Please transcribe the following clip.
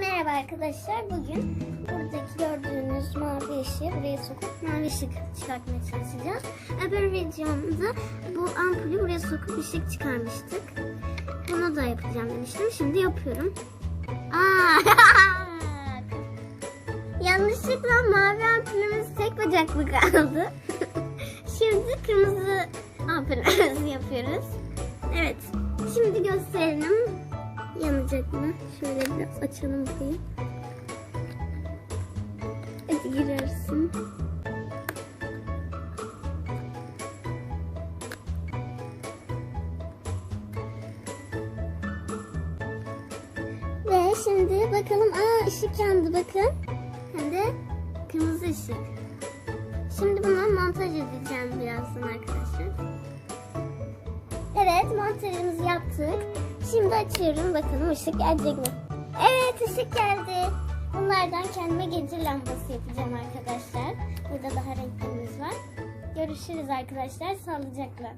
Merhaba arkadaşlar. Bugün buradaki gördüğünüz mavi ışığı buraya sokup mavi ışık çıkartmaya çalışacağız. Öbür videomda bu ampulü buraya sokup ışık çıkarmıştık. Bunu da yapacağım demiştim. Şimdi yapıyorum. Aa! Yanlışlıkla mavi ampulümüz tek bacaklı kaldı. Şimdi kırmızı ampulümüzü yapıyoruz. Evet. Şimdi gösterelim. Yanacak mı? Şöyle biraz açalım bakayım. Hadi girersin. Ve şimdi bakalım. Aa ışık yandı bakın. Hem de kırmızı ışık. Şimdi bunu montaj edeceğim birazdan arkadaşlar. Evet montajımızı yaptık. Şimdi açıyorum bakalım ışık gelecek mi? Evet ışık geldi. Bunlardan kendime gece lambası yapacağım arkadaşlar. Burada daha renklerimiz var. Görüşürüz arkadaşlar. Sağlıcakla.